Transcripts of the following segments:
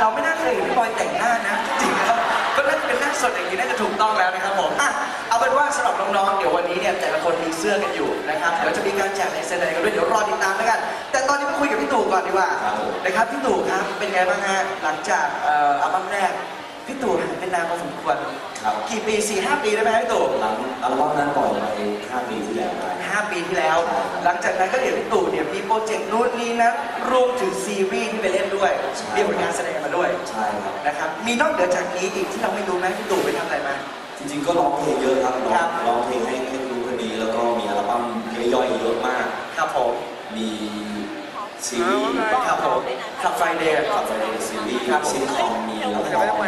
เราไม่น่าเคยเห็นพี่บอยแต่งหน้านะจริงครับก็น่าจะเป็นหน้าสดอย่างนี้น่าจะถูกต้องแล้วนะครับผมอะเอาเป็นว่าสำหรับน้องๆเดี๋ยววันนี้เนี่ยแต่ละคนมีเสื้อกันอยู่นะครับเดี๋ยวจะมีการแจกลายเซ็นอะไรกันด้วยเดี๋ยวรอติดตามแล้วกัน แต่ตอนนี้มาคุยกับพี่ตู่ก่อนดีกว่านะครับพี่ตู่ครับเป็นไงบ้างฮะหลังจากเอ่ออัลบั้มแรก พี่ตู่หายไปนานพอสมควรครับกี่ปีสี่ห้าปีได้ไหมครับพี่ตู่หลังอัลบั้มนั้นปล่อยไป5ปีที่แล้วได้ห้าปีที่แล้ว หลังจากนั้นก็เห็นพี่ตู่เนี่ยมีโปรเจกต์นู่นนี่นั้นรวมถึงซีรีส์ที่ไปเล่นด้วยมีผลงานแสดงมาด้วยใช่ครับ นะครับมีนอกเหนือจากนี้อีกที่เราไม่รู้ไหมพี่ตู่ไปทำอะไรมา จริงๆก็ร้องเพลงเยอะครับร้อครังบร้องเพลงให้ให้รู้คนนี้แล้วก็มีอัลบั้มย่อยๆเยอะมาก ครับผม มี ซีรีส์ครับผมขับไฟเดย์ขับไปในซีรีส์ครับผมซิทคอมมีละคร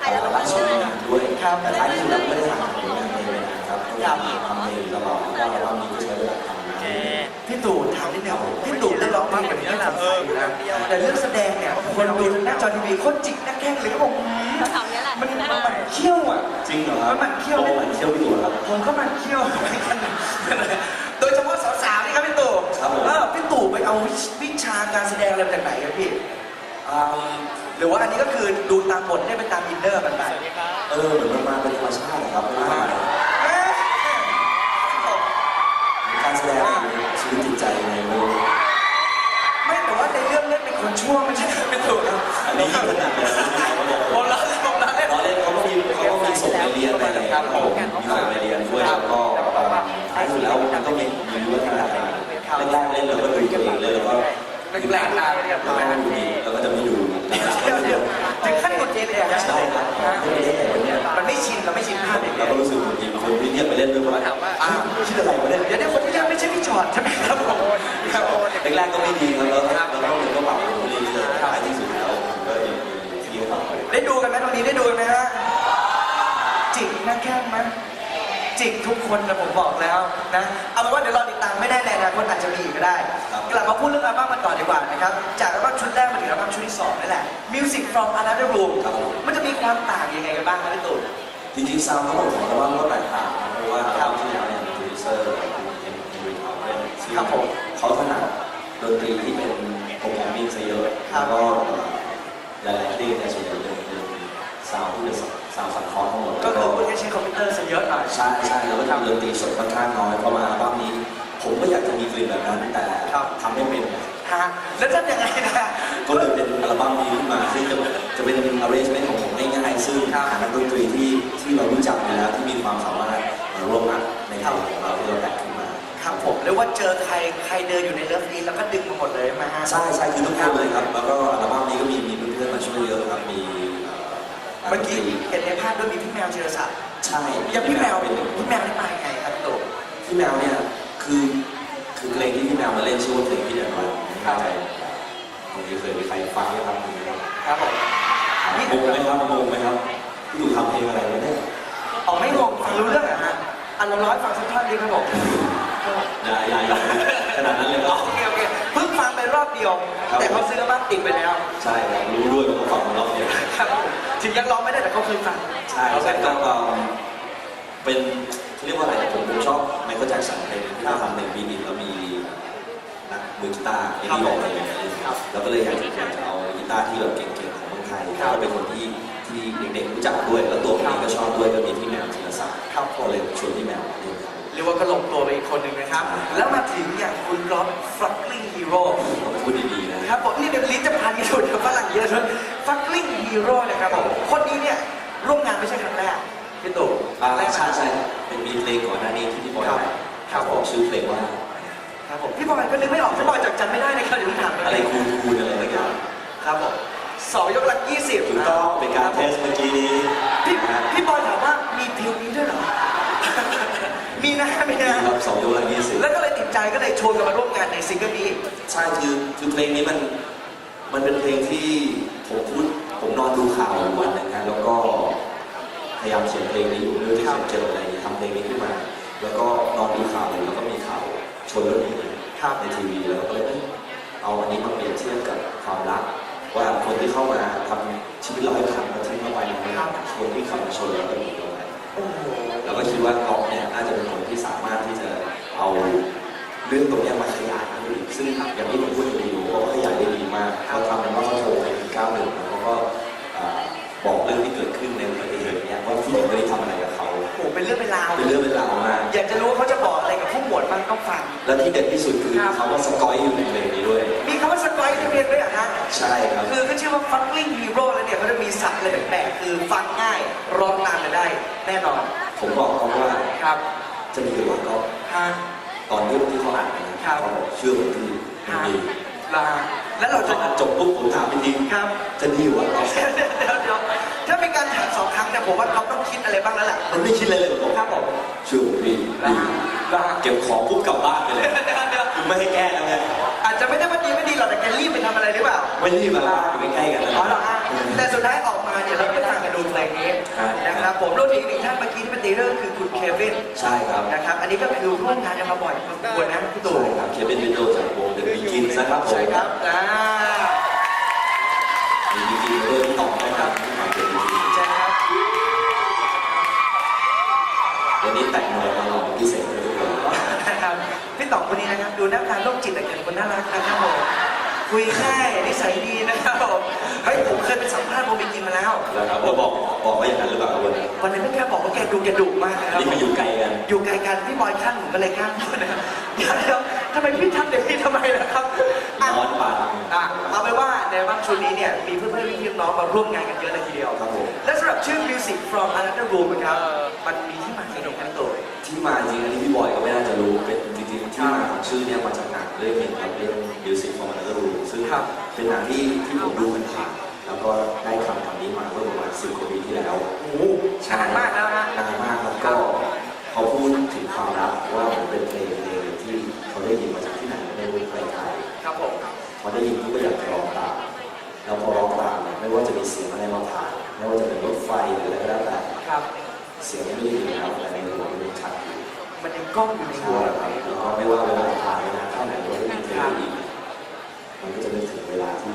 เอ่อรักชีวิตด้วยครับแต่ท้ายที่สุดเราไม่ได้ทำผลงานเพลงเลยนะครับก็ยังมีทำเพลงตลอดแล้วก็อัลบั้มนี้ก็ใช้เวลาทำนะพี่ตู่ถามนิดเดียวพี่ตู่ได้ร้องเพลงแบบนี้ทำไมอยู่นะแต่เรื่องแสดงเนี่ยคนดูหน้าจอทีวีคนจิกหน้าแข้งเลยก็บอกอืมแถวๆนี้แหละมันมันมันเขี้ยวอะจริงเหรอครับมันมันเขี้ยวโอ้มันเที่ยวพี่ตัวครับผมก็มันเขี้ยว โดยเฉพาะสาวๆนี่ครับพี่ตู่ครับผม เออพี่ตู่ไปเอาวิวิชาการแสดงอะไรมาจากไหนครับพี่อ่าหรือว่าอันนี้ก็คือดูตามบทได้เป็นตามอินเนอร์มันไปเออเหมือนมันมาเป็นธรรมชาติครับไม่ได้มาเอ๊ะการแสดงอยู่ในชีวิตจิตใจยังไงไม่รู้ไม่แต่ว่าในเรื่องเล่นเป็นคนชั่วไม่ใช่เหรอพี่ตู่ครับอันนี้ยิ่งขนาดเลยผมรักผมรัก ล้อเล่นเขาก็ เป็นแปลกตาเลยครับแล้วก็ดูดีแล้วก็จะไม่ดูเดี๋ยวเดี๋ยวถึงขั้นกดเกณฑ์เลยเหรอครับใช่ครับไม่ได้แต่วันเนี้ยมันไม่ชินเราไม่ชินภาพอย่างเราเงี้ยก็รู้สึกดีคนที่เรียกไปเล่นด้วยว่าอ้าวคิดอะไรมาเนี่ยเดี๋ยวนี้คนที่เรียกไม่ใช่พี่จอดใช่ไหมครับผมครับแรกๆก็ไม่ดีครับแล้วแล้วก็มันก็ปรับปรุงเรื่อยๆท้ายที่สุดแล้วก็ยังมีที่ให้ต่อไปได้ดูกันไหมตรงนี้ได้ดูกันไหมฮะจิกหน้าแข้งไหมจิกทุกคนนะผมบอกแล้วนะ เอาเป็นว่าเดี๋ยวรอติดตามไม่ได้ในอนาคตอาจจะมีอีกก็ได้ กลับมาพูดเรื่องอัลบั้มกันก่อน ดีกว่านะครับ จากอัลบั้มชุดแรกมาถึงอัลบั้มชุดที่สองนี่แหละ Music from Another Room ครับผมมันจะมีความต่างยังไงกันบ้างครับพี่ตูน จริงๆซาวด์ทั้งหมดของอัลบั้มก็แตกต่างนะเพราะว่าอัลบั้มที่แล้วเนี่ยมีโปรดิวเซอร์คุณเอ็มเอ็มริทาวเนี่ยซึ่งครับผมเขาถนัดดนตรีที่เป็นโปรแกรมมิ่งซะเยอะครัแล้บวก็หลายๆเพลงเนี่ยส่วนใหญ่เป็นเป็นซาวด์ที่เป็นซาวด์สังเคราะห์ทั้งหมดก็แล้วคือคุณจะใช้คอมพิวเตอร์ซะเยอะหน่อย ใช่ใช่แล้วก็ทำดนตรีสดค่อนข้างน้อยพอมาอัลบั้มนี้ ผมก็อยากจะมีกลิ่นแบบนั้นแต่ครับ ทำไม่เป็น ฮะแล้วทำยังไงนะ ก็เลยเป็นอัลบั้มนี้ขึ้นมาซึ่งจะจะเป็น arrangement ของผมง่ายๆซึ่งครับหานักดนตรีที่ที่เรารู้จักอยู่แล้วที่มีความสามารถมาร่วมอัดในเพลงของเราที่เราแต่งขึ้นมาครับผมเรียกว่าเจอใครใครเดินอยู่ในเลิฟนี้แล้วก็ดึงมาหมดเลยมาฮะใช่ใช่คือทุกคนเลยครับ แล้วก็อัลบั้มนี้ก็มีมีเพื่อนๆมาช่วยเยอะครับมีเอ่อเมื่อกี้เห็นในภาพด้วยมีพี่แมวเจรศักดิ์ใช่อย่างพี่แมวเป็นหนึ่งพี่แมวนี่มายังไงครับพี่ตู่พี่แมวเนี่ยคือคือเพลงที่พี่แมวมาเล่นชื่อว่าเพลงพี่เดือดร้อน ไม่แน่ใจบางทีเคยมีใครฟังไหมครับครับผมงงไหมครับงงไหมครับพี่อยู่ทำเพลงอะไรวะเนี่ยออกไม่งงฟังรู้เรื่องอะฮะอันละร้อยฟังสักท่อนดีครับผมอย่าอย่าอย่าขนาดนั้นเลยเหรอโอเคโอเคเพิ่งฟังไปรอบเดียวครับแต่เขาซื้ออัลบ้านติดไปแล้ว ใช่ครับรู้ด้วยว่าเขาฟังของเราเนี่ยครับผมถึงยังร้องไม่ได้แต่เขาเคยฟังใช่ใช่ก็เอ่อเป็นเขาเรียกว่าอะไรผมผมชอบไมเคิลแจ็คสันเพลงที่เขาทำในบีบีแล้วมีนัก มือกีตาร์ที่บอกอะไรอย่างเงี้ยแล้วก็เลยอยากจะอยากจะเอากีตาร์ที่แบบเก่งๆของเมืองไทยแล้วก็เป็นคนที่ที่เด็กๆรู้จักด้วยแล้วตัวผมเองก็ชอบด้วยก็มีพี่แมวธีรศักดิ์ครับผก็มเลยชวนพี่แมวมาเล่นครับเรียกว่าก็ลงตัวไปอีกคนหนึ่งนะครับ แล้วมาถึงอย่างคุณก๊อฟฟลักลิงฮีโร่ผมพูดดีๆนะครับผมนี่เดี๋ยวลิ้นจะพันกันอยู่เดี๋ยวฝรั่งเยอะเลยฟักลิงฮีโร่นะครับผมคนนี้เนี่ยร่วมงานไม่ใช่ครั้งแรกพี่ตู่อ่าแรกใช่ใช่เป็นมีเพลงก่อนหน้านี้ที่พี่บอยครับแต่งครับผมชื่อเพลงว่า ครับผมพี่บอยก็นึกไม่ออกพี่บอยจดจำไม่ได้นะครับเดี๋ยวผมถามอะไรคูณคูณอะไรสักอย่างครับผมสองยกหลักยี่สิบถูกต้องเป็นการเทสเมื่อกี้นี้พี่นะฮะพี่บอยถามว่ามีเพลงนี้ด้วยเหรอ มีนะมีนะครับสองยกละยี่สิบแล้วก็เลยติดใจก็เลยชวนกันมาร่วมงานในซิงเกิลนี้ใช่คือคือเพลงนี้มันมันเป็นเพลงที่ผมพูดผมนอนดูข่าวอยู่วันหนึ่งนะแล้วก็พยายามเขียนเพลงนี้อยู่เรื่องที่ครับเจออะไรทำเพลงนี้ขึ้นมา แล้วก็นอนดูข่าวอยู่แล้วก็มีข่าวชนเรื่อง ภาพในทีวีแล้วก็เลยเอ้ยเอาอันนี้มาเปรียบเทียบกับความรัก ว่าคนที่เข้ามาทำชีวิตเราให้พังมาทิ้งเอาไปนะครับคนที่ขับมาชนแล้วก็หนีเอาไปเราก็คิดว่าก๊อฟเนี่ยน่าจะเป็นคนที่สามารถที่จะเอาเรื่องตรงนี้มาขยายอีกซึ่งอย่างที่ผมพูดอยู่ดีเขาก็ขยายได้ดีมากเขาทำมันว่าเขาโชว์ไปถึงเก้าหนึ่งแล้วเขาก็ เป็นเรื่องเป็นราวมาก อยากจะรู้ว่าเขาจะบอกอะไรกับผู้หมวดบ้างต้องฟัง และที่เด็ดที่สุดคือครับคำว่าสกอยอยู่ในเพลงนี้ด้วย มีคำว่าสกอยในเพลงด้วยเหรอฮะใช่ครับคือก็ชื่อว่า fucking hero แล้วเนี่ยเขาจะมีศัพท์อะไรแปลกๆคือฟังง่ายร้องตามกันได้ แน่นอน ผมบอกเขาว่าครับ จะมีอยู่ว่าก็ฮะตอนที่ที่เขาอ่านนะครับเขาบอกเชื่อผมที่มันมีลาแล้วเราพจะออ่านจบปุ๊บผมถามจริงครับๆจะดีอยู่ว่าก็เดี๋ยวเดี๋ยวเดี๋ยวถ้าเป็นการถามสองครั้งเนี่ยผมว่าเขาต้องคิดอะไรบ้างแล้วแหละมันไม่คิดอะไรเลยผมครับผมเชื่อผมพี่ลาดี ลาเก็บของปุ๊บกลับบ้านไปเลยเดี๋ยวเดี๋ยวคือไม่ให้แก้แล้วไงอาจจะไม่ได้ว่าดีไม่ดีหรอกแต่แกรีบไปทำอะไรหรือเปล่าไม่รีบมาอยู่ใกล้ๆกันอ๋อเหรอฮะแต่สุดท้ายออกมาเนี่ยเราก็ฟังกันดูเพลงนี้นะครับผมรวมถึงอีกหนึ่งท่านเมื่อกี้ที่เป็นตีเรื่องคือคุณเควินใช่ครับ นะครับอันนี้ก็คือร่วมงานกันมาบ่อยพอสมควรนะพี่ตู่ใช่ครับเคเป็นวินโดจากวงเดอะบิกินนะครับผมใช่ครับอ่ามีบิกินด้วยที่ต่อนะครับที่มาเก็บบิกินใช่ครับวันนี้แต่ง นะครับพี่ต่องคนนี้นะครับดูหน้าตาโรคจิตแต่เป็นคนน่ารักนะครับผมคุยง่ายนิสัยดีนะครับผมเฮ้ยผมเคยไปสัมภาษณ์โมบิกินมาแล้วแล้วครับเราบอกบอกว่าอย่างนั้นหรือเปล่าวันนี้วันนั้นไม่กล้าบอกว่าแกดูแกดุมากนะครับนี่มาอยู่ไกลกันอยู่ไกลกันพี่บอยขั้นผมก็เลยกล้าพูดนะครับเดี๋ยวเดี๋ยวทำไมพี่ทำอย่างนี้ทำไมนะครับอะร้อนปากอะเอาไปนว่าในบ้านชุดนี้เนี่ยมีเพื่อนๆพี่ๆน้องๆมาร่วมงานกันเยอะเลยทีเดียวครับผมและสำหรับชื่อ Music from Another Room นะครับมันมีที่มาที่ไหนกันตัว ที่มาจริงอันนี้พี่บอยก็ไม่น่าจะรู้เป็นจริงๆที่มาของชื่อเนี่ยมาจากหนังเรื่องหนึงครับเรื่อง Music from Another Room ซึ่งครับเป็นหนังที่ที่ผมดูมันผ่านแล้วก็ได้คำคำนี้มาเมื่อประมาณสิบกว่าปีที่แล้วโอ้โหนานมากแล้วนะนานมากแล้วก็เขาพูดถึงความรักว่ามันเป็นเพลงเพลงหนึ่งที่เขาได้ยินมาจากที่ไหนไม่รู้ใครใครครับผมพอได้ยินก็อยากจะร้องตามแล้วพอร้องตามเนี่ยไม่ว่าจะมีเสียงอะไรมาผ่านไม่ว่าจะเป็นรถไฟหรืออะไรก็แล้วแต่ครับเสียงไม่ได้ยินแล้ว กล้องอยู่ในหัใช่วครับแล้วก็ไม่ว่าเวลาผ่านไปนานแค่ไหนเราได้ยินเพลงนี้มันก็จะนึกถึงเวลาที่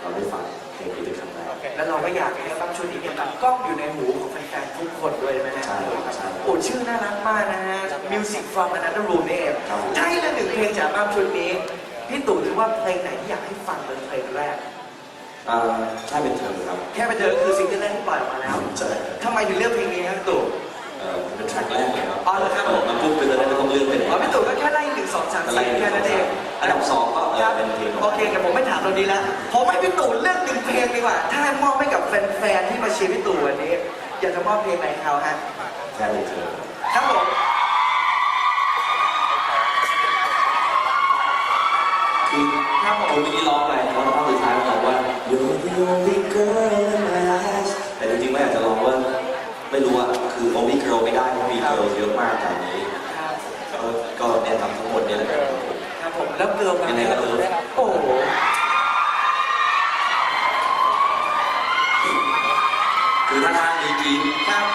เราได้ฟังเพลงนี้เป็นครั้งแรก แล้วเราก็อยากให้บ้านชุดนี้เนี่ยมันกล้องอยู่ในหูของแฟนๆทุกคนด้วยใช่ไหมฮะใช่ครับใช่โอ้ชื่อน่ารักมากนะฮะ Music from Another Room นี่เองครับผมถ้าให้เลือกหนึ่งเพลงจากบ้านชุดนี้ พี่ตู่คิดว่าเพลงไหนที่อยากให้ฟังเป็นเพลงแรก อ่าใช่เป็นเธอครับแค่ไปเจอคือซิงเกิลแรกที่ปล่อยออกมาแล้วใช่ ทำไมถึงเลือกเพลงนี้ครับพี่ตู่ เอ่อเป็นแทร็กแรกเลยครับอ๋อเหรอครับผม มันปุ๊บก็จะได้ไม่ต้องเลือกไปไหน อ๋อพี่ตู่ก็แค่ไล่หนึ่งสองสามอะไรสี่แค่นั้นเองอันดับสองก็เอคอรับเป็นเพลงของ โอเคแต่ผมไม่ถามตรงนี้แล้วผมให้พี่ตู่เลือกหนึ่งเพลงดีกว่า ถ้ามอบให้กับแฟนๆที่มาเชียร์พี่ตู่วันนี้ อยากจะมอบเพลงไหนให้เขาฮะ แค่เป็นเธอครับผมคือครับผมคือเมื่อกี้ร้องไปร้องท่อนสุดท้ายมันร้องว่า You're the only girl in my eyes แต่จริงๆไม่อยาก จะร้องว่าไม่รู้อะคือ only girl ไม่ได้เพราะมี girl เยอะมากตอนนี้ ครับก็ก็แนะนำทั้งหมดเนี่ยแหละครับ ครับผมแล้วเกิร์ลยังไงก็เกิร์ลโอ้โหคือถ้าข้างนี้กรีด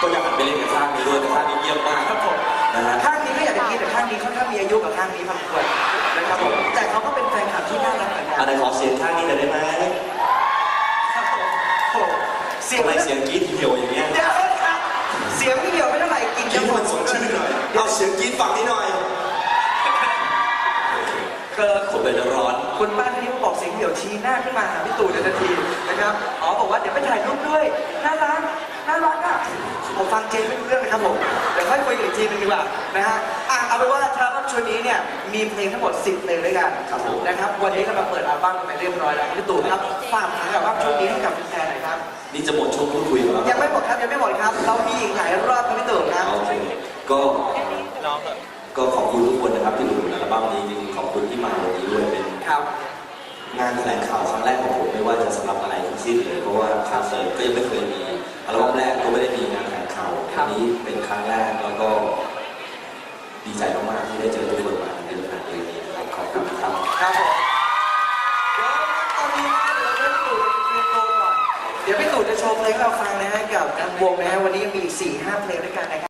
ก็จะหันไปเล่นกับข้างนี้ด้วยแต่ข้างนี้เยี่ยมมากครับผมนะฮะ ข้างนี้ก็อยากจะคิดแต่ข้างนี้ค่อนข้างมีอายุกับข้างนี้พอสมควรนะครับผมแต่เขาก็เป็นแฟนคลับที่น่ารักเหมือนกัอันนไหนขอเสียงข้างนี้หน่อยได้ไหมครับผมโอ้โหเสียง ทำไมเสียง ฝั่งนี้หน่อยเกิร์ลผมเป็นร้อนคุณป้าที่นี่บอกเสียงเดี่ยวชี้หน้าขึ้นมาหาพี่ตู่ทันทีนะครับ อ๋อบอกว่าเดี๋ยวไปถ่ายรูปด้วย น่ารัก น่ารักอะ ผมฟังเจนไม่รู้เรื่องนะครับผม เดี๋ยวค่อยคุยกันอีกทีนึงดีกว่านะฮะ อะเอาเป็นว่าทราบัมชุดนี้เนี่ยมีเพลงทั้งหมด 10เพลงด้วยกันครับผมนะครับ วันนี้เรามาเปิดอัลบั้มไปเรียบร้อยแล้วพี่ตู่ครับ ฝากถึงอัลบั้มชุดนี้ให้กับแฟนๆหน่อยครับ นี่จะหมดช่วงพูดคุยแล้วยังไม่หมดครับยังไม่หมดครับ เรามีอีกหลายรอบครับพี่ตู่ครับ โอเคก็ก็ขอบคุณทุกคนนะครับที่ดูอัลบั้มนี้จริงๆขอบคุณที่มาวันนี้ด้วยเป็นครับงานแถลงข่าวครั้งแรกของผมไม่ว่าจะสำหรับอะไรทั้งสิ้นเลยเพราะว่าคาเซิร์ก็ยังไม่เคยมีอัลบั้มแรกก็ไม่ได้มีงานแถลงข่าวครับอันนี้เป็นครั้งแรกแล้วก็ ดีใจมากๆที่ได้เจอทุกคนมาในขนาดนี้นะครับขอบคุณครับครับผมเดี๋ยวตอนนี้นะเดี๋ยวเราจะให้พี่ตู่เตรียมตัวก่อนเดี๋ยวพี่ตู่จะโชว์เพลงให้เราฟังนะฮะกับวงนะฮะวันนี้ยังมีอีก4-5เพลงด้วยกันนะครับ